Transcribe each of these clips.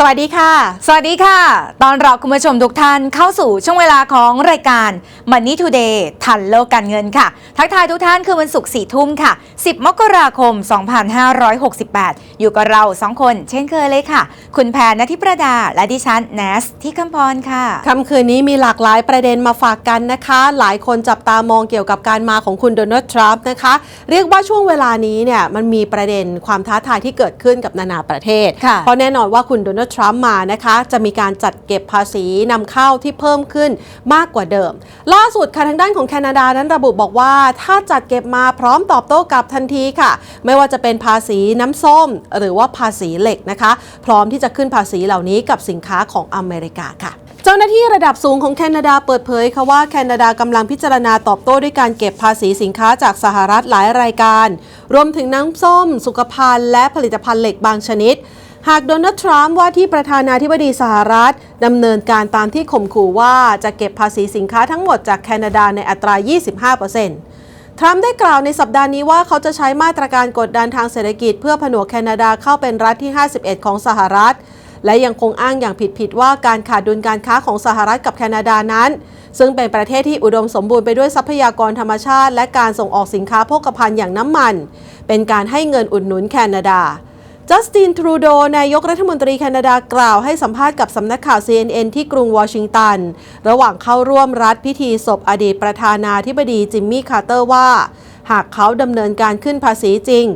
สวัสดีค่ะ สวัสดีค่ะ ตอนรับคุณผู้ชมทุกท่านเข้าสู่ช่วงเวลาของรายการ Money Today ทันโลกการเงินค่ะ ทักทายทุกท่านคือวันศุกร์สี่ทุ่มค่ะ 10 มกราคม 2568 อยู่กับเราสองคนเช่นเคยเลยค่ะ คุณแพรนทิประดา และดิฉันแนสที่คำพรค่ะค่ำคืนนี้มีหลากหลายประเด็นมาฝากกันนะคะ หลายคนจับตามองเกี่ยวกับการมาของคุณโดนัลด์ทรัมป์นะคะ เรียกว่าช่วงเวลานี้เนี่ยมันมีประเด็นความท้าทายที่เกิดขึ้นกับนานาประเทศค่ะเพราะแน่นอนว่าคุณโดนัลด์ทรัมป์มานะคะ จะมีการจัดเก็บภาษีนำเข้าที่เพิ่มขึ้นมากกว่าเดิม ล่าสุดค่ะทางด้านของแคนาดานั้นระบุบอกว่า ถ้าจัดเก็บมาพร้อมตอบโต้กลับทันทีค่ะ ไม่ว่าจะเป็นภาษีน้ำส้ม หรือว่าภาษีเหล็กนะคะ พร้อมที่จะขึ้นภาษีเหล่านี้กับสินค้าของอเมริกาค่ะเจ้าหน้าที่ระดับสูงของแคนาดาเปิดเผยค่ะว่าแคนาดากำลังพิจารณาตอบโต้ด้วยการเก็บภาษีสินค้าจากสหรัฐหลายรายการ รวมถึงน้ำส้ม สุขภัณฑ์และผลิตภัณฑ์เหล็กบางชนิด หากโดนัลด์ทรัมป์ว่าที่ประธานาธิบดีสหรัฐดำเนินการตามที่ข่มขู่ว่าจะเก็บภาษีสินค้าทั้งหมดจากแคนาดาในอัตรา 25%ทรัมป์ได้กล่าวในสัปดาห์นี้ว่าเขาจะใช้มาตรการกดดันทางเศรษฐกิจ เพื่อผนวกแคนาดาเข้าเป็นรัฐที่ 51 ของสหรัฐ และยังคงอ้างอย่างผิดๆว่าการขาดดุลการค้าของสหรัฐกับแคนาดานั้น ซึ่งเป็นประเทศที่อุดมสมบูรณ์ไปด้วยทรัพยากรธรรมชาติ และการส่งออกสินค้าโภคภัณฑ์อย่างน้ำมัน เป็นการให้เงินอุดหนุนแคนาดา จัสตินทรูโด นายกรัฐมนตรีแคนาดากล่าวให้สัมภาษณ์กับสำนักข่าว CNN ที่กรุงวอชิงตัน ระหว่างเข้าร่วมรัฐพิธีศพอดีตประธานาธิบดีจิมมี่คาร์เตอร์ว่า หากเขาดำเนินการขึ้นภาษีจริง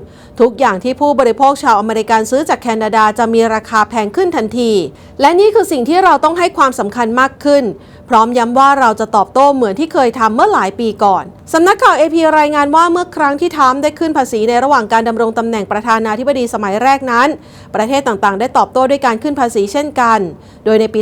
ทุกอย่างที่ผู้บริโภคชาวอเมริกันซื้อจากแคนาดาจะมีราคาแพงขึ้นทันที และนี่คือสิ่งที่เราต้องให้ความสำคัญมากขึ้น พร้อมย้ำว่าเราจะตอบโต้เหมือนที่เคยทำเมื่อหลายปีก่อนสำนักข่าว AP รายงานว่าเมื่อครั้งที่ทรัมป์ได้ขึ้นภาษีในระหว่างการดำรงตำแหน่งประธานาธิบดีสมัยแรกนั้น ประเทศต่างๆ ได้ตอบโต้ด้วยการขึ้นภาษีเช่นกัน โดยในปี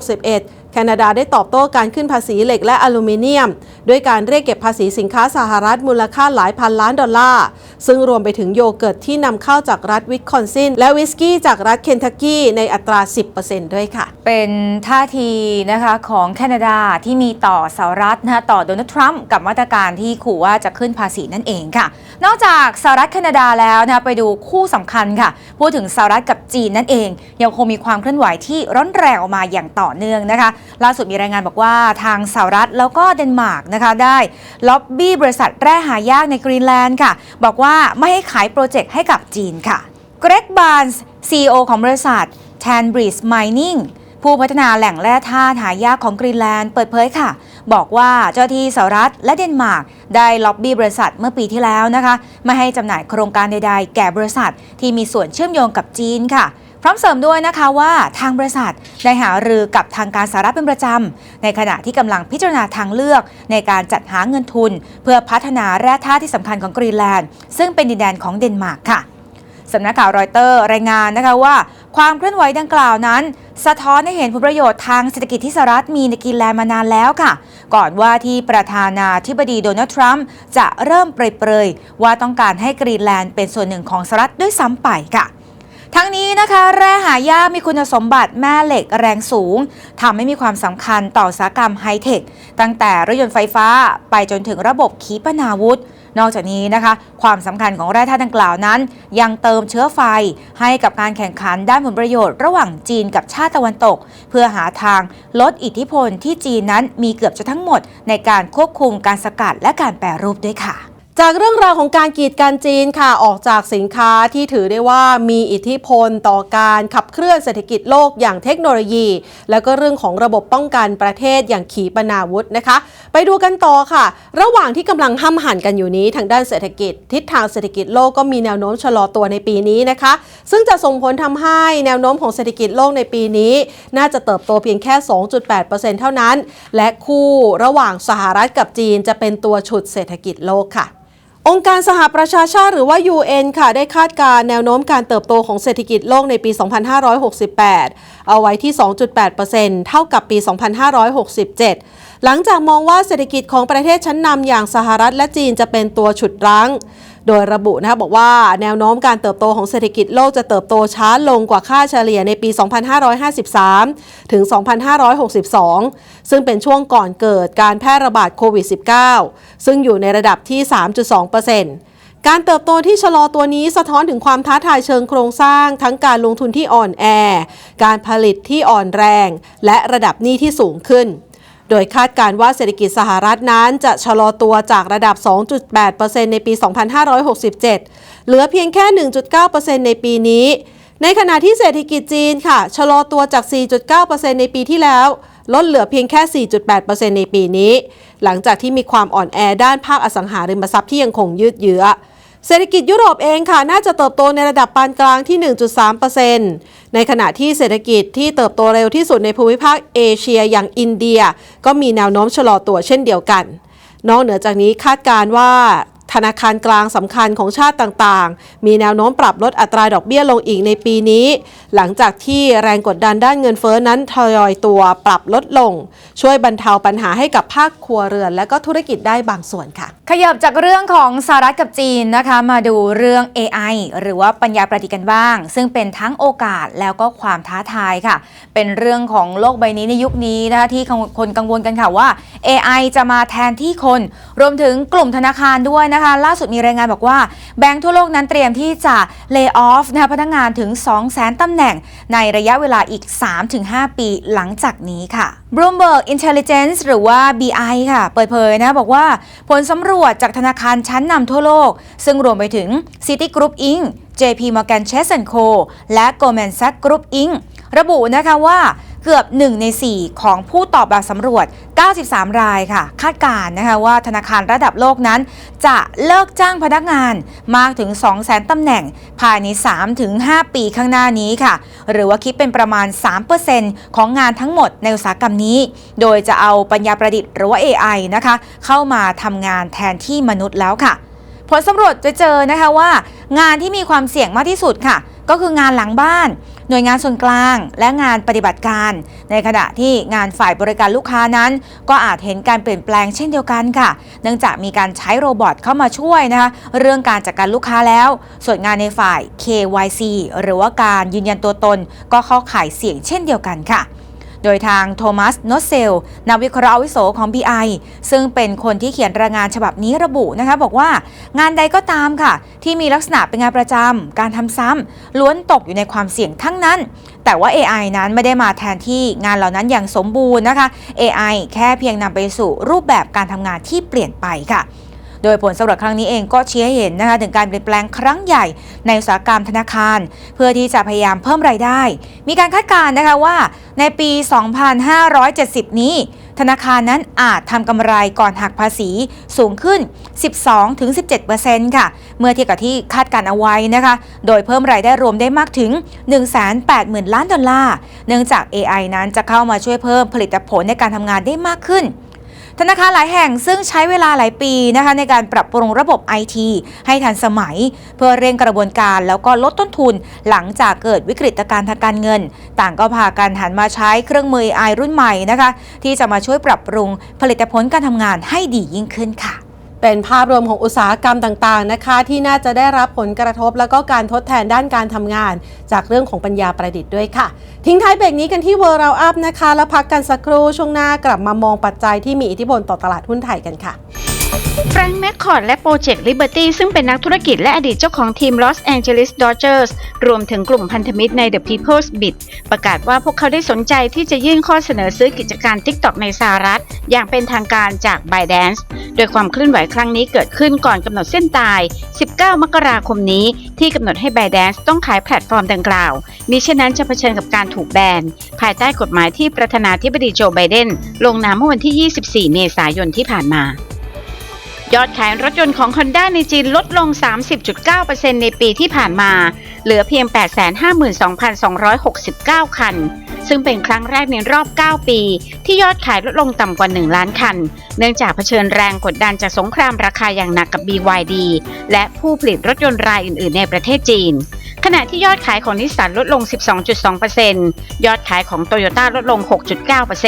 2561 แคนาดาได้ตอบโต้การขึ้นภาษีเหล็กและอลูมิเนียม ด้วยการเรียกเก็บภาษีสินค้าสหรัฐมูลค่าหลายพันล้านดอลลาร์ ซึ่งรวมไปถึงโยเกิร์ตที่นำเข้าจากรัฐวิสคอนซิน และวิสกี้จากรัฐเคนทักกี้ในอัตรา 10%ด้วยค่ะ เป็นท่าทีนะคะของแคนาดาที่มีต่อสหรัฐนะคะต่อโดนัลด์ทรัมป์กับมาตรการที่ขู่ว่าจะขึ้นภาษีนั่นเองค่ะ นอกจากสหรัฐแคนาดาแล้วนะคะไปดูคู่สำคัญค่ะ พูดถึงสหรัฐกับจีนนั่นเอง ยังคงมีความเคลื่อนไหวที่ร้อนแรงออกมาอย่างต่อเนื่องนะคะล่าสุดมีรายงานบอกว่าทางสหรัฐแล้วก็เดนมาร์กนะคะ ได้ล็อบบี้บริษัทแร่หายากในกรีนแลนด์ค่ะ บอกว่าไม่ให้ขายโปรเจกต์ให้กับจีนค่ะเกรกบาร์นส์ CEO ของบริษัท t a n b r i d g e Mining ผู้พัฒนาแหล่งแร่ธาตุหายากของกรีนแลนด์เปิดเผยค่ะ บอกว่าเจ้าที่สหรัฐและเดนมาร์กได้ล็อบบี้บริษัทเมื่อปีที่แล้วนะคะ ไม่ให้จำหน่ายโครงการใดๆ แก่บริษัทที่มีส่วนเชื่อมโยงกับจีนค่ะ พร้อมเสริมด้วยนะคะว่าทางบริษัทได้หารือกับทางการสหรัฐเป็นประจำ ในขณะที่กำลังพิจารณาทางเลือกในการจัดหาเงินทุน เพื่อพัฒนาแร่ธาตุที่สำคัญของกรีนแลนด์ ซึ่งเป็นดินแดนของเดนมาร์กค่ะสำนักข่าวรอยเตอร์รายงานนะคะว่า ความเคลื่อนไหวดังกล่าวนั้น สะท้อนให้เห็นผลประโยชน์ทางเศรษฐกิจที่สหรัฐมีในกรีนแลนด์มานานแล้วค่ะ ก่อนว่าที่ประธานาธิบดีโดนัลด์ทรัมป์จะเริ่มเปรยๆว่าต้องการให้กรีนแลนด์เป็นส่วนหนึ่งของสหรัฐด้วยซ้ำไปค่ะ ทั้งนี้นะคะแร่หายากมีคุณสมบัติแม่เหล็กแรงสูงทำให้มีความสำคัญต่ออุตสาหกรรมไฮเทค ตั้งแต่รถยนต์ไฟฟ้าไปจนถึงระบบขีปนาวุธ นอกจากนี้นะคะ ความสำคัญของแร่ธาตุดังกล่าวนั้น ยังเติมเชื้อไฟให้กับการแข่งขันด้านผลประโยชน์ระหว่างจีนกับชาติตะวันตก เพื่อหาทางลดอิทธิพลที่จีนนั้นมีเกือบจะทั้งหมด ในการควบคุมการสกัดและการแปรรูปด้วยค่ะ จากเรื่องราวของการกีดกันจีนค่ะออกจากสินค้าที่ถือได้ว่ามีอิทธิพลต่อการขับเคลื่อนเศรษฐกิจโลกอย่างเทคโนโลยี แล้วก็เรื่องของระบบป้องกันประเทศอย่างขีปนาวุธนะคะ ไปดูกันต่อค่ะ ระหว่างที่กำลังห้ำหันกันอยู่นี้ทางด้านเศรษฐกิจ ทิศทางเศรษฐกิจโลกก็มีแนวโน้มชะลอตัวในปีนี้นะคะ ซึ่งจะส่งผลทำให้แนวโน้มของเศรษฐกิจโลกในปีนี้ น่าจะเติบโตเพียงแค่ 2.8%เท่านั้น และคู่ระหว่างสหรัฐกับจีนจะเป็นตัวฉุดเศรษฐกิจโลกค่ะ องค์การสหประชาชาติหรือว่า UN ค่ะ ได้คาดการณ์แนวโน้มการเติบโตของเศรษฐกิจโลกในปี 2568 เอาไว้ที่ 2.8%เท่ากับปี 2567 หลังจากมองว่าเศรษฐกิจของประเทศชั้นนำอย่างสหรัฐและจีนจะเป็นตัวฉุดรั้ง โดยระบุนะคะบอกว่าแนวโน้มการเติบโตของเศรษฐกิจโลกจะเติบโตช้าลงกว่าค่าเฉลี่ยในปี 2553 ถึง 2562 ซึ่งเป็นช่วงก่อนเกิดการแพร่ระบาดโควิด -19 ซึ่งอยู่ในระดับที่ 3.2%การเติบโตที่ชะลอตัวนี้สะท้อนถึงความท้าทายเชิงโครงสร้าง ทั้งการลงทุนที่อ่อนแอ การผลิตที่อ่อนแรง และระดับหนี้ที่สูงขึ้น โดยคาดการว่าเศรษฐกิจสหรัฐนั้นจะชะลอตัวจากระดับ 2.8%ในปี 2567 เหลือเพียงแค่ 1.9%ในปีนี้ ในขณะที่เศรษฐกิจจีนค่ะ ชะลอตัวจาก 4.9%ในปีที่แล้ว ลดเหลือเพียงแค่ 4.8%ในปีนี้ หลังจากที่มีความอ่อนแอด้านภาคอสังหาริมทรัพย์ที่ยังคงยืดเยื้อ เศรษฐกิจยุโรปเองค่ะน่าจะเติบโตในระดับปานกลางที่ 1.3%ในขณะที่เศรษฐกิจที่เติบโตเร็วที่สุดในภูมิภาคเอเชียอย่างอินเดีย ก็มีแนวโน้มชะลอตัวเช่นเดียวกัน นอกเหนือจากนี้คาดการณ์ว่า ธนาคารกลางสำคัญของชาติต่างๆ มีแนวโน้มปรับลดอัตราดอกเบี้ยลงอีกในปีนี้ หลังจากที่แรงกดดันด้านเงินเฟ้อนั้นทยอยตัวปรับลดลง ช่วยบรรเทาปัญหาให้กับภาคครัวเรือน และก็ธุรกิจได้บางส่วนค่ะ ขยับจากเรื่องของสหรัฐกับจีนนะคะ มาดูเรื่อง AI หรือว่าปัญญาประดิษฐ์กันบ้าง ซึ่งเป็นทั้งโอกาสแล้วก็ความท้าทายค่ะ เป็นเรื่องของโลกใบนี้ในยุคนี้นะคะที่คนกังวลกันค่ะว่า AI จะมาแทนที่คน รวมถึงกลุ่มธนาคารด้วยนะคะล่าสุดมีรายงานบอกว่าแบงก์ทั่วโลกนั้นเตรียมที่จะเลิกออฟนะคะพนักงานถึง 200,000ตำแหน่ง ในระยะเวลาอีก 3-5 ปีหลังจากนี้ค่ะ Bloomberg Intelligence หรือว่า BI ค่ะ เปิดเผยนะบอกว่าผลสำรวจจากธนาคารชั้นนำทั่วโลก ซึ่งรวมไปถึง Citigroup Inc., JP Morgan Chase Co. และ Goldman Sachs Group Inc. ระบุนะคะว่า เกือบ 1 ใน 4 ของผู้ตอบแบบสำรวจ 93 รายค่ะ คาดการณ์นะคะว่าธนาคารระดับโลกนั้น จะเลิกจ้างพนักงานมากถึง 200,000ตำแหน่ง ภายใน 3-5 ปีข้างหน้านี้ค่ะ หรือว่าคิดเป็นประมาณ 3%ของงานทั้งหมดในอุตสาหกรรมนี้ โดยจะเอาปัญญาประดิษฐ์หรือว่า AI นะคะ เข้ามาทำงานแทนที่มนุษย์แล้วค่ะ ผลสำรวจจะเจอนะคะว่า งานที่มีความเสี่ยงมากที่สุดค่ะ ก็คืองานหลังบ้าน หน่วยงานส่วนกลางและงานปฏิบัติการ ในขณะที่งานฝ่ายบริการลูกค้านั้น ก็อาจเห็นการเปลี่ยนแปลงเช่นเดียวกันค่ะ เนื่องจากมีการใช้โรบอทเข้ามาช่วยนะคะเรื่องการจัดการลูกค้าแล้ว ส่วนงานในฝ่าย KYC หรือว่าการยืนยันตัวตน ก็เข้าข่ายเสี่ยงเช่นเดียวกันค่ะ โดยทางโทมัสโนเซลนักวิเคราะห์วุโสของ BI ซึ่งเป็นคนที่เขียนรายงานฉบับนี้ระบุนะคะบอกว่างานใดก็ตามค่ะ ที่มีลักษณะเป็นงานประจำการทำซ้ำล้วนตกอยู่ในความเสี่ยงทั้งนั้น แต่ว่า AI นั้นไม่ได้มาแทนที่งานเหล่านั้นอย่างสมบูรณ์นะคะ AI แค่เพียงนำไปสู่รูปแบบการทำงานที่เปลี่ยนไปค่ะ โดยผลสำรวจครั้งนี้เองก็ชี้ให้เห็นนะคะถึงการเปลี่ยนแปลงครั้งใหญ่ในอุตสาหกรรมธนาคาร เพื่อที่จะพยายามเพิ่มรายได้ มีการคาดการณ์นะคะว่าในปี 2570 นี้ ธนาคารนั้นอาจทำกำไรก่อนหักภาษีสูงขึ้น 12-17%ค่ะ เมื่อเทียบกับที่คาดการเอาไว้นะคะ โดยเพิ่มรายได้รวมได้มากถึง 180,000 ล้านดอลลาร์ เนื่องจาก AI นั้นจะเข้ามาช่วยเพิ่มผลิตผลในการทำงานได้มากขึ้น ธนาคารหลายแห่งซึ่งใช้เวลาหลายปีนะคะในการปรับปรุงระบบไอทีให้ทันสมัย เพื่อเร่งกระบวนการแล้วก็ลดต้นทุนหลังจากเกิดวิกฤตการณ์ทางการเงิน ต่างก็พากันหันมาใช้เครื่องมือ AI รุ่นใหม่นะคะที่จะมาช่วยปรับปรุงผลิตผลการทำงานให้ดียิ่งขึ้นค่ะ เป็นภาพรวมของอุตสาหกรรมต่างๆนะคะ ที่น่าจะได้รับผลกระทบ แล้วก็การทดแทนด้านการทำงาน จากเรื่องของปัญญาประดิษฐ์ด้วยค่ะ ทิ้งท้ายเบรกนี้กันที่เวอร์เราอัพนะคะ แล้วพักกันสักครู่ช่วงหน้ากลับมามองปัจจัยที่มีอิทธิพลต่อตลาดหุ้นไทยกันค่ะ แฟรงค์แมคคอร์ดและโปรเจกต์ลิเบอร์ตี้ซึ่งเป็นนักธุรกิจและอดีตเจ้าของทีม Los Angeles Dodgers รวมถึงกลุ่มพันธมิตรใน The People's Bid ประกาศว่าพวกเขาได้สนใจที่จะยื่นข้อเสนอซื้อกิจการ TikTok ในสหรัฐ อย่างเป็นทางการจาก ByteDance โดยความเคลื่อนไหวครั้งนี้เกิดขึ้นก่อนกำหนดเส้นตาย 19 มกราคมนี้ ที่กำหนดให้ ByteDance ต้องขายแพลตฟอร์มดังกล่าว มิฉะนั้นจะเผชิญกับการถูกแบน ภายใต้กฎหมายที่ประธานาธิบดีโจไบเดนลงนามเมื่อวันที่ 24 เมษายนที่ผ่านมา ยอดขายรถยนต์ของ Honda ในจีนลดลง 30.9%ในปีที่ผ่านมา เหลือเพียง 852,269 คัน ซึ่งเป็นครั้งแรกในรอบ 9 ปี ที่ยอดขายลดลงต่ำกว่า 1 ล้านคัน เนื่องจากเผชิญแรงกดดันจากสงครามราคาอย่างหนักกับ BYD และผู้ผลิตรถยนต์รายอื่น ๆ ในประเทศจีน ขณะที่ยอดขายของนิสสันลดลง 12.2%ยอดขายของโตโยต้าลดลง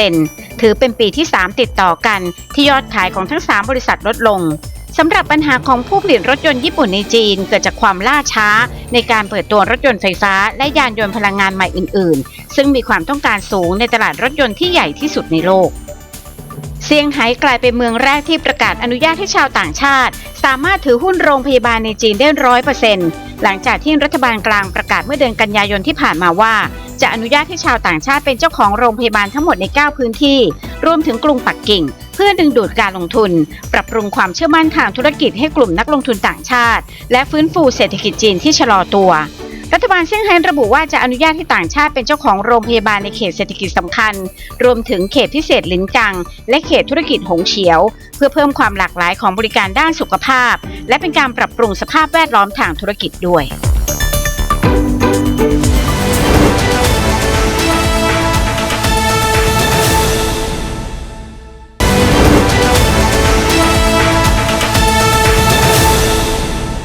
6.9%ถือเป็นปีที่ 3 ติดต่อกัน ที่ยอดขายของทั้ง 3 บริษัทลดลงสำหรับปัญหาของผู้ผลิตรถยนต์ญี่ปุ่นในจีน เกิดจากความล่าช้า ในการเปิดตัวรถยนต์ไฟฟ้า และยานยนต์พลังงานใหม่อื่น ๆ ซึ่งมีความต้องการสูงในตลาดรถยนต์ที่ใหญ่ที่สุดในโลกเซี่ยงไฮ้กลายเป็นเมืองแรกที่ประกาศอนุญาตให้ชาวต่างชาติ สามารถถือหุ้นโรงพยาบาลในจีนได้ร้อยเปอร์เซ็นต์ หลังจากที่รัฐบาลกลางประกาศเมื่อเดือนกันยายนที่ผ่านมาว่า จะอนุญาตให้ชาวต่างชาติเป็นเจ้าของโรงพยาบาลทั้งหมดใน 9 พื้นที่ รวมถึงกรุงปักกิ่ง เพื่อดึงดูดการลงทุน ปรับปรุงความเชื่อมั่นทางธุรกิจให้กลุ่มนักลงทุนต่างชาติ และฟื้นฟูเศรษฐกิจจีนที่ชะลอตัว รัฐบาลเซี่ยงไฮ้ระบุว่าจะอนุญาตให้ต่างชาติเป็นเจ้าของโรงพยาบาลในเขตเศรษฐกิจสำคัญ รวมถึงเขตพิเศษลินกัง และเขตธุรกิจหงเฉียว เพื่อเพิ่มความหลากหลายของบริการด้านสุขภาพ และเป็นการปรับปรุงสภาพแวดล้อมทางธุรกิจด้วย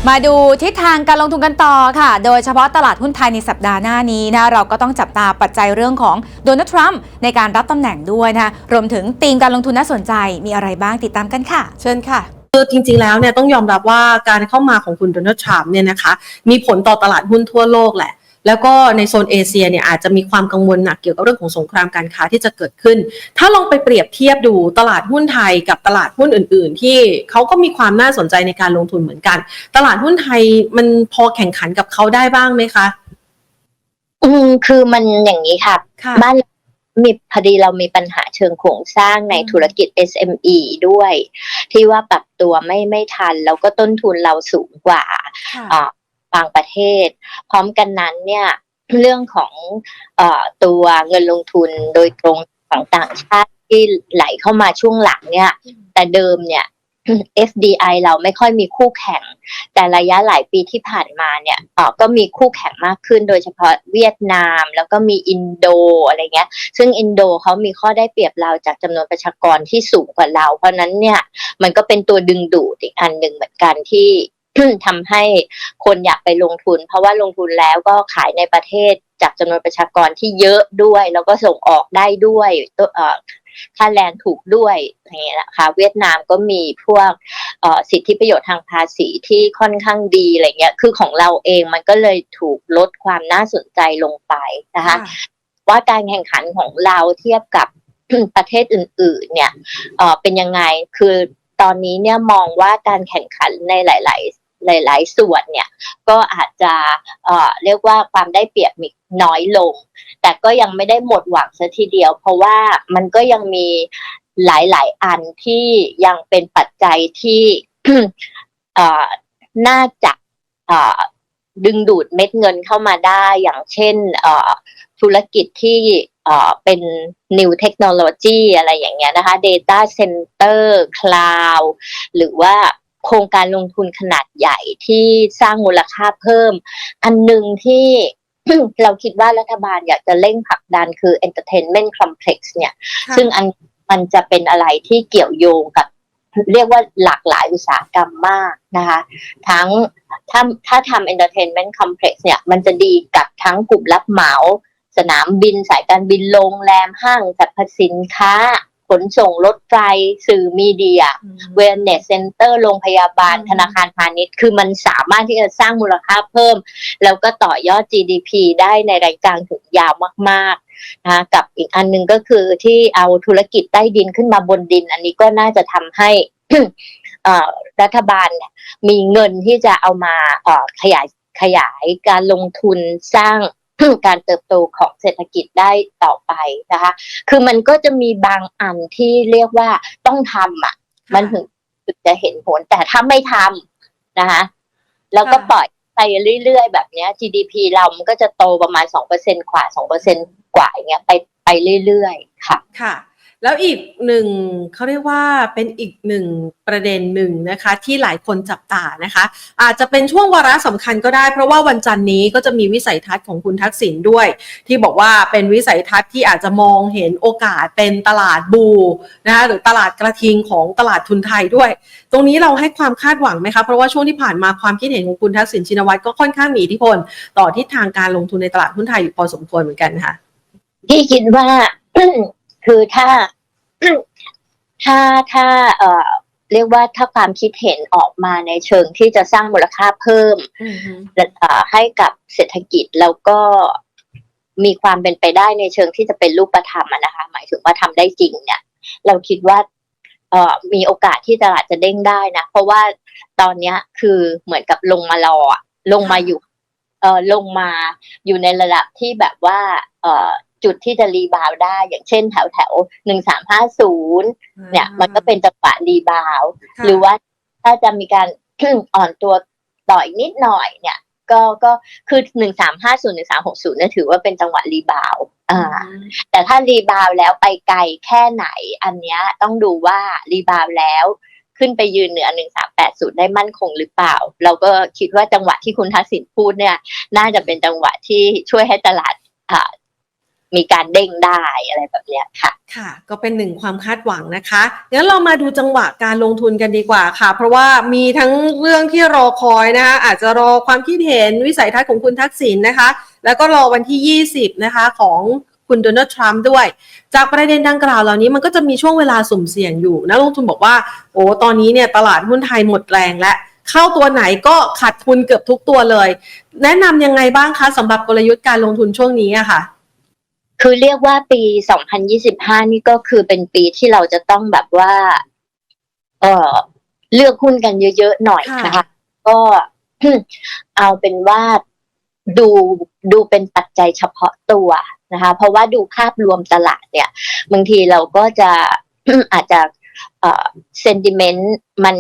มาดูทิศทางการลงทุนกันต่อค่ะ โดยเฉพาะตลาดหุ้นไทยในสัปดาห์หน้านี้นะเราก็ต้องจับตาปัจจัยเรื่องของโดนัลด์ทรัมป์ในการรับตำแหน่งด้วยนะคะรวมถึงธีมการลงทุนน่าสนใจมีอะไรบ้างติดตามกันค่ะ เชิญค่ะคือจริงๆ แล้วเนี่ยต้องยอมรับว่าการเข้ามาของคุณโดนัลด์ทรัมป์เนี่ยนะคะ มีผลต่อตลาดหุ้นทั่วโลกแหละ แล้วก็ในโซนเอเชียเนี่ยอาจจะมีความกังวลหนักเกี่ยวกับเรื่องของสงครามการค้าที่จะเกิดขึ้น ถ้าลองไปเปรียบเทียบดูตลาดหุ้นไทยกับตลาดหุ้นอื่น ๆ ที่เขาก็มีความน่าสนใจในการลงทุนเหมือนกัน ตลาดหุ้นไทยมันพอแข่งขันกับเขาได้บ้างไหมคะ อืมคือมันอย่างนี้ค่ะค่ะบ้านเรามีพอดีเรามีปัญหาเชิงโครงสร้างในอืมธุรกิจ SME ด้วย ที่ว่าปรับตัวไม่ไม่ทัน แล้วก็ต้นทุนเราสูงกว่าอ่า บางประเทศ พร้อมกันนั้นเนี่ยเรื่องของอตัวเงินลงทุนโดยตรงของต่างชาติที่ไหลเข้ามาช่วงหลังเนี่ย แต่เดิมเนี่ย FDI เราไม่ค่อยมีคู่แข่ง แต่ระยะหลายปีที่ผ่านมาเนี่ยก็มีคู่แข่งมากขึ้น โดยเฉพาะเวียดนาม แล้วก็มีอินโดอะไรเงี้ย ซึ่งอินโดเขามีข้อได้เปรียบเราจากจำนวนประชากรที่สูงกว่าเรา เพราะนั้นเนี่ยมันก็เป็นตัวดึงดูดอีกอันหนึ่งเหมือนกันที่ ทำให้คนอยากไปลงทุน เพราะว่าลงทุนแล้วก็ขายในประเทศจากจำนวนประชากรที่เยอะด้วย แล้วก็ส่งออกได้ด้วยตัวเอ่อค่าแรงถูกด้วยอย่างเงี้ยนะคะเวียดนามก็มีพวกเอ่อสิทธิประโยชน์ทางภาษีที่ค่อนข้างดีอะไรเงี้ยคือของเราเองมันก็เลยถูกลดความน่าสนใจลงไปนะคะว่าการแข่งขันของเราเทียบกับประเทศอื่น ๆ เนี่ยเอ่อเป็นยังไงคือตอนนี้เนี่ยมองว่าการแข่งขันในหลายๆ หลาย ๆ ส่วนเนี่ยก็อาจจะเอ่อเรียกว่าความได้เปรียบมีน้อยลง แต่ก็ยังไม่ได้หมดหวังซะทีเดียว เพราะว่ามันก็ยังมีหลาย ๆ อันที่ยังเป็นปัจจัยที่เออน่าจะเออดึงดูดเม็ดเงินเข้ามาได้อย่างเช่นธุรกิจที่เอ่อเป็น new technology อะไรอย่างเงี้ยนะคะ data center cloud หรือว่า โครงการลงทุนขนาดใหญ่ที่สร้างมูลค่าเพิ่ม อันหนึ่งที่เราคิดว่ารัฐบาลอยากจะเร่งผลักดันคือ entertainment complex เนี่ย ซึ่งอันมันจะเป็นอะไรที่เกี่ยวโยงกับเรียกว่าหลากหลายอุตสาหกรรมมากนะคะ ทั้งถ้าถ้าทำ entertainment complex เนี่ย มันจะดีกับทั้งกลุ่มรับเหมา สนามบินสายการบินโรงแรมห้างสรรพสินค้า ขนส่งรถไฟสื่อมีเดียเวลเนสเซ็นเตอร์โรงพยาบาลอืมธนาคารพาณิชย์ คือมันสามารถที่จะสร้างมูลค่าเพิ่ม แล้วก็ต่อยอด GDP ได้ในระยะกลางถึงยาวมากๆนะคะกับอีกอันหนึงก็คือที่เอาธุรกิจใต้ดินขึ้นมาบนดิน อันนี้ก็น่าจะทำให้เอ่อรัฐบาลเนี่ยมีเงินที่จะเอามาเอ่อขยายขยายการลงทุนสร้าง การเติบโตของเศรษฐกิจได้ต่อไปนะคะ คือมันก็จะมีบางอันที่เรียกว่าต้องทำอะ มันถึงถึงจะเห็นผลแต่ถ้าไม่ทำนะคะ แล้วก็ค่ะปล่อยไปเรื่อยๆ แบบเนี้ย GDP เรามันก็จะโตประมาณสองเปอร์เซ็นกว่าสองเปอร์เซ็นกว่าอย่างเงี้ยไปไปเรื่อยๆ ค่ะ ค่ะ แล้วอีกหนึ่งเขาเรียกว่าเป็นอีกหนึ่งประเด็นหนึ่งนะคะที่หลายคนจับตานะคะ อาจจะเป็นช่วงวาระสำคัญก็ได้ เพราะว่าวันจันทร์นี้ก็จะมีวิสัยทัศน์ของคุณทักษิณด้วย ที่บอกว่าเป็นวิสัยทัศน์ที่อาจจะมองเห็นโอกาสเป็นตลาดบูนะคะหรือตลาดกระทิงของตลาดทุนไทยด้วย ตรงนี้เราให้ความคาดหวังไหมคะเพราะว่าช่วงที่ผ่านมาความคิดเห็นของคุณทักษิณชินวัตรก็ค่อนข้างมีอิทธิพล ต่อทิศทางการลงทุนในตลาดหุ้นไทยอยู่พอสมควรเหมือนกันค่ะพี่คิดว่า คือถ้าถ้าถ้าเอ่อเรียกว่าถ้าความคิดเห็นออกมาในเชิงที่จะสร้างมูลค่าเพิ่มเอ่อให้กับเศรษฐกิจแล้วก็มีความเป็นไปได้ในเชิงที่จะเป็นรูปธรรมอะนะคะ หมายถึงว่าทำได้จริงเนี่ย เราคิดว่าเอ่อมีโอกาสที่ตลาดจะเด้งได้นะ เพราะว่าตอนเนี้ยคือเหมือนกับลงมารออะลงมาอยู่เอ่อลงมาอยู่ในระดับที่แบบว่า เอ่อ จุดที่จะรีบาวด์ได้ อย่างเช่นแถวแถวหนึ่งสามห้าศูนย์เนี่ย มันก็เป็นจังหวะรีบาวด์ค่ะหรือว่าถ้าจะมีการอ่อนตัวต่ออีกนิดหน่อยเนี่ย ก็ก็คือหนึ่งสามห้าศูนย์หนึ่งสามหกศูนย์เนี่ยถือว่าเป็นจังหวะรีบาวด์อ่า แต่ถ้ารีบาวด์แล้วไปไกลแค่ไหน อันเนี้ยต้องดูว่ารีบาวด์แล้วขึ้นไปยืนเหนือหนึ่งสามแปดศูนย์ได้มั่นคงหรือเปล่า เราก็คิดว่าจังหวะที่คุณทักษิณพูดเนี่ย น่าจะเป็นจังหวะที่ช่วยให้ตลาดอ่า มีการเด้งได้อะไรแบบเนี้ยค่ะ ค่ะ ก็เป็นหนึ่งความคาดหวังนะคะงั้นเรามาดูจังหวะการลงทุนกันดีกว่าค่ะ เพราะว่ามีทั้งเรื่องที่รอคอยนะคะอาจจะรอความคิดเห็นวิสัยทัศน์ของคุณทักษิณนะคะ แล้วก็รอวันที่ 20 นะคะของคุณโดนัลด์ทรัมป์ด้วย จากประเด็นดังกล่าวเหล่านี้มันก็จะมีช่วงเวลาสุ่มเสี่ยงอยู่นักลงทุนบอกว่า โอ้ตอนนี้เนี่ยตลาดหุ้นไทยหมดแรงแล้วเข้าตัวไหนก็ขาดทุนเกือบทุกตัวเลย แนะนำยังไงบ้างคะสำหรับกลยุทธ์การลงทุนช่วงนี้อะค่ะ คือเรียกว่าปี 2025 นี่ก็คือเป็นปีที่เราจะต้องแบบว่า เออเลือกหุ้นกันเยอะๆหน่อยค่ะนะคะ ก็เอาเป็นว่าดูดูเป็นปัจจัยเฉพาะตัวนะคะ เพราะว่าดูภาพรวมตลาดเนี่ย บางทีเราก็จะอาจจะเอ่อเซนติเมนต์มัน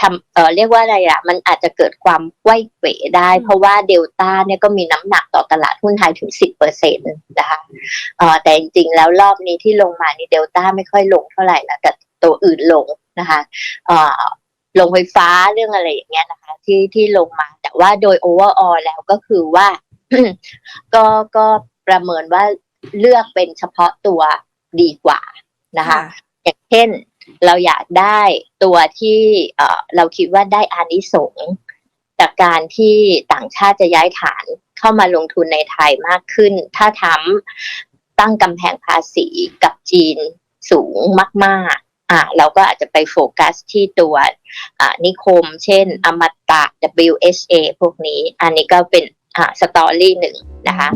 ทำเอ่อเรียกว่าอะไรอะมันอาจจะเกิดความไขว้เขวได้อืมเพราะว่าเดลต้าเนี่ยก็มีน้ำหนักต่อตลาดหุ้นไทยถึงสิบเปอร์เซ็นต์นะคะเอ่อแต่จริงๆแล้วรอบนี้ที่ลงมานี่เดลต้าไม่ค่อยลงเท่าไหร่นะแต่ตัวอื่นลงนะคะเอ่อลงไฟฟ้าเรื่องอะไรอย่างเงี้ยนะคะที่ที่ลงมา แต่ว่าโดยโอเวอร์ออแล้วก็คือว่าก็ก็ประเมินว่าเลือกเป็นเฉพาะตัวดีกว่านะคะอย่างเช่น เราอยากได้ตัวที่เอ่อเราคิดว่าได้อานิสงส์จากการที่ต่างชาติจะย้ายฐานเข้ามาลงทุนในไทยมากขึ้น ถ้าทำตั้งกำแพงภาษีกับจีนสูงมาก ๆ อ่าเราก็อาจจะไปโฟกัสที่ตัวอ่านิคม เช่น อมตะ WHA พวกนี้ อันนี้ก็เป็นอ่าสตอรี่หนึ่งนะคะ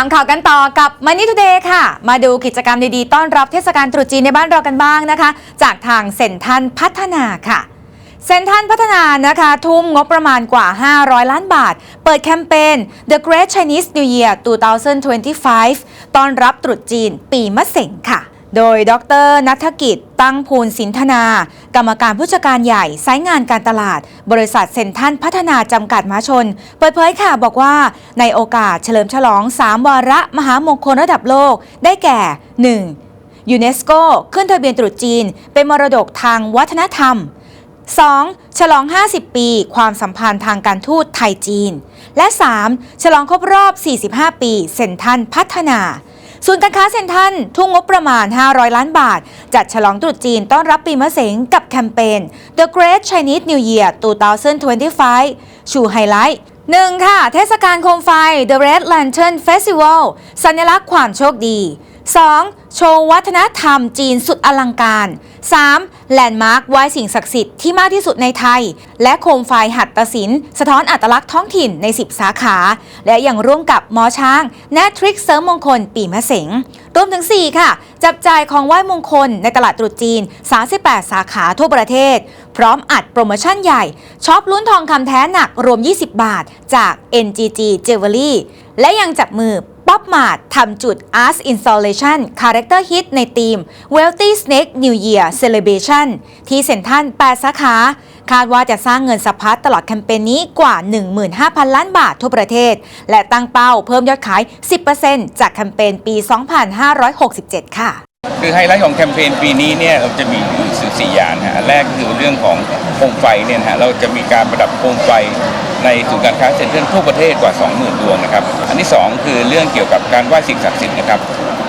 ามข่าวกันต่อกับม Money Today ค่ะ มาดูกิจกรรมดีๆ ต้อนรับเทศกาลตรุษจีนในบ้านเรากันบ้างนะคะ จากทางเซ็นทันพัฒนาค่ะเซ็นทันพัฒนานะคะ ทุ่มงบประมาณกว่า 500 ล้านบาท เปิดแคมเปญ The Great Chinese New Year 2025 ต้อนรับตรุษจีนปีมะเส็งค่ะ โดย ดรนัฐกิจ ตั้งภูลสินธนา กรรมการผู้จัดการใหญ่สายงานการตลาด บริษัทเซ็นทันพัฒนาจำกัดมหาชน เปิดเผยค่ะบอกว่า ในโอกาสเฉลิมฉลอง 3 วาระมหามงคลระดับโลก ได้แก่ 1. ยูเนสโกขึ้นทะเบียนตรุษจีน เป็นมรดกทางวัฒนธรรม 2. ฉลอง 50 ปี ความสัมพันธ์ทางการทูตไทยจีน และ 3. ฉลองครบรอบ 45 ปี เซ็นทันพัฒนา ส่วนการค้าเซ็นทันทุ่งงบประมาณ 500 ล้านบาท จัดฉลองตรุษจีนต้อนรับปีมะเสงกับแคมเปญ The Great Chinese New Year 2025 ชูไฮไลท์ 1. ค่ะ เทศกาลโคมไฟ The Red Lantern Festival สัญลักษณ์ความโชคดี 2. โชว์วัฒนธรรมจีนสุดอลังการ 3. แลนด์มาร์คไหว้สิ่งศักดิ์สิทธิ์ที่มากที่สุดในไทย และโคมไฟหัตถศิลป์สะท้อนอัตลักษณ์ท้องถิ่นใน 10 สาขา และยังร่วมกับหมอช้างแนทริกเสริมมงคล ปีมะเสงรวมถึง 4 ค่ะ จับจ่ายของไหว้มงคลในตลาดตรุษจีน 38 สาขาทั่วประเทศ พร้อมอัดโปรโมชั่นใหญ่ช็อปลุ้นทองคำแท้หนักรวม 20 บาท จาก NGG Jewelry และยังจับมือ ป๊อปมาดทำจุด Art Installation Character Hit ในทีม Wealthy Snake New Year Celebration ที่เซ็นทรัล8สาขา คาดว่าจะสร้างเงินสะพัดตลอดแคมเปญนี้กว่า 15,000 ล้านบาททั่วประเทศ และตั้งเป้าเพิ่มยอดขาย 10%จากแคมเปญปี 2567 ค่ะ คือไฮไลท์ของแคมเปญปีนี้เนี่ยเราจะมีอยู่สี่สี่อย่างฮะแรกคือเรื่องของโคมไฟเนี่ยฮะเราจะมีการประดับโคมไฟ ในศูนย์การค้าเซ็นทรัลทั่วประเทศกว่า 20,000 ดวงนะครับ อันที่ 2 คือเรื่องเกี่ยวกับการไหว้สิ่งศักดิ์สิทธิ์นะครับ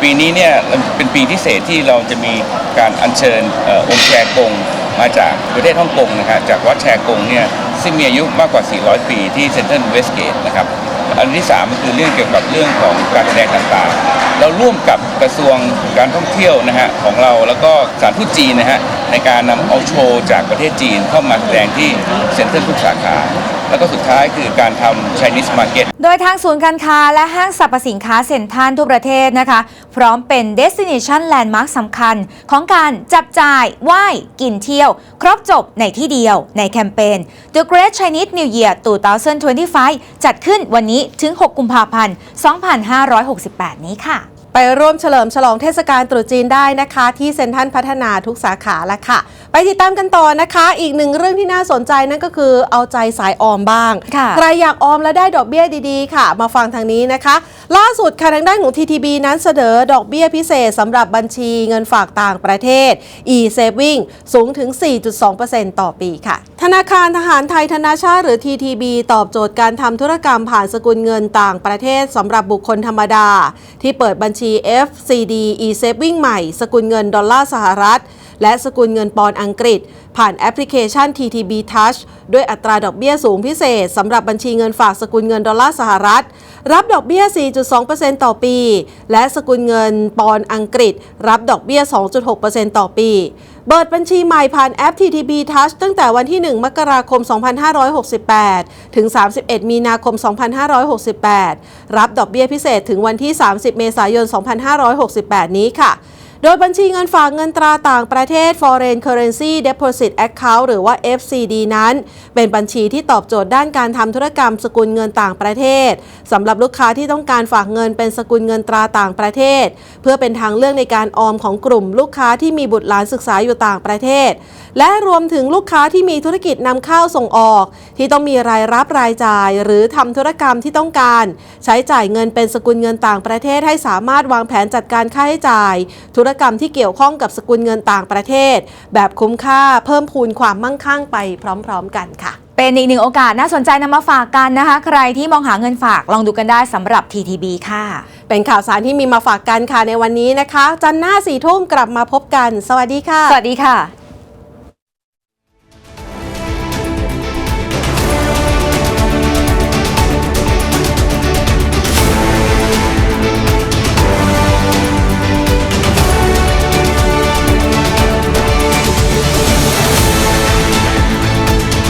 ปีนี้เนี่ยเป็นปีพิเศษที่เราจะมีการอัญเชิญอองค์แชกงมาจากประเทศฮ่องกงนะครับจากวัดแชกงเนี่ยซึ่งมีอายุมากกว่า 400 ปีที่เซ็นทรัลเวสเกตนะครับอันที่สามก็คือเรื่องเกี่ยวกับเรื่องของการแสดงต่างๆ เราร่วมกับกระทรวงการท่องเที่ยวนะฮะของเราแล้วก็สถารทูตจีนนะฮะ ในการนำเอาโชว์จากประเทศจีนเข้ามาแสดงที่เซ็นทรัลทุกสาขา แล้วก็สุดท้ายคือการทำ Chinese Market โดยทางศูนย์การค้าและห้างสรรพสินค้าเซ็นทรัลทั่วประเทศนะคะ พร้อมเป็น Destination Landmark สำคัญ ของการจับจ่ายไหว้กินเที่ยว ครบจบในที่เดียวในแคมเปญ The Great Chinese New Year 2025 จัดขึ้นวันนี้ถึง 6 กุมภาพันธ์ 2568 นี้ค่ะ ไปร่วมเฉลิมฉลองเทศกาลตรุษจีนได้นะคะ ที่เซ็นทรัลพัฒนาทุกสาขาแล้วค่ะ ไปติดตามกันต่อนะคะ อีกหนึ่งเรื่องที่น่าสนใจนั่นก็คือเอาใจสายออมบ้างค่ะใครอยากออมและได้ดอกเบี้ยดีๆ ค่ะ มาฟังทางนี้นะคะ ล่าสุดค่ะทางด้านของ TTB นั้นเสนอดอกเบี้ยพิเศษสำหรับบัญชีเงินฝากต่างประเทศ e-saving สูงถึง 4.2%ต่อปีค่ะ ธนาคารทหารไทยธนาชาติหรือ TTB ตอบโจทย์การทำธุรกรรมผ่านสกุลเงินต่างประเทศสำหรับบุคคลธรรมดา ที่เปิดบัญชี FCD e-saving ใหม่ สกุลเงินดอลลาร์สหรัฐ และสกุลเงินปอนด์อังกฤษ ผ่านแอปพลิเคชัน TTB Touch ด้วยอัตราดอกเบี้ยสูงพิเศษสำหรับบัญชีเงินฝากสกุลเงินดอลลาร์สหรัฐ รับดอกเบี้ย 4.2%ต่อปี และสกุลเงินปอนด์อังกฤษ รับดอกเบี้ย 2.6%ต่อปีเปิดบัญชีใหม่ผ่านแอป TTB Touch ตั้งแต่วันที่ 1 มกราคม 2568 ถึง 31 มีนาคม 2568 รับดอกเบี้ยพิเศษถึงวันที่ 30 เมษายน 2568 นี้ค่ะ โดยบัญชีเงินฝากเงินตราต่างประเทศ Foreign Currency Deposit Account หรือว่า FCD นั้น เป็นบัญชีที่ตอบโจทย์ด้านการทำธุรกรรมสกุลเงินต่างประเทศสำหรับลูกค้าที่ต้องการฝากเงินเป็นสกุลเงินตราต่างประเทศ เพื่อเป็นทางเลือกในการออมของกลุ่มลูกค้าที่มีบุตรหลานศึกษาอยู่ต่างประเทศ และรวมถึงลูกค้าที่มีธุรกิจนำเข้าส่งออก ที่ต้องมีรายรับรายจ่าย หรือทำธุรกรรมที่ต้องการ ใช้จ่ายเงินเป็นสกุลเงินต่างประเทศให้สามารถวางแผนจัดการค่าใช้จ่าย ธุรกรรมที่เกี่ยวข้องกับสกุลเงินต่างประเทศ แบบคุ้มค่าเพิ่มพูนความมั่งคั่งไปพร้อม ๆ กันค่ะเป็นอีกหนึ่งโอกาสน่าสนใจนำมาฝากกันนะคะ ใครที่มองหาเงินฝากลองดูกันได้สำหรับ TTB ค่ะ เป็นข่าวสารที่มีมาฝากกันค่ะในวันนี้นะคะ จันทร์หน้าสี่ทุ่มกลับมาพบกัน สวัสดีค่ะ สวัสดีค่ะ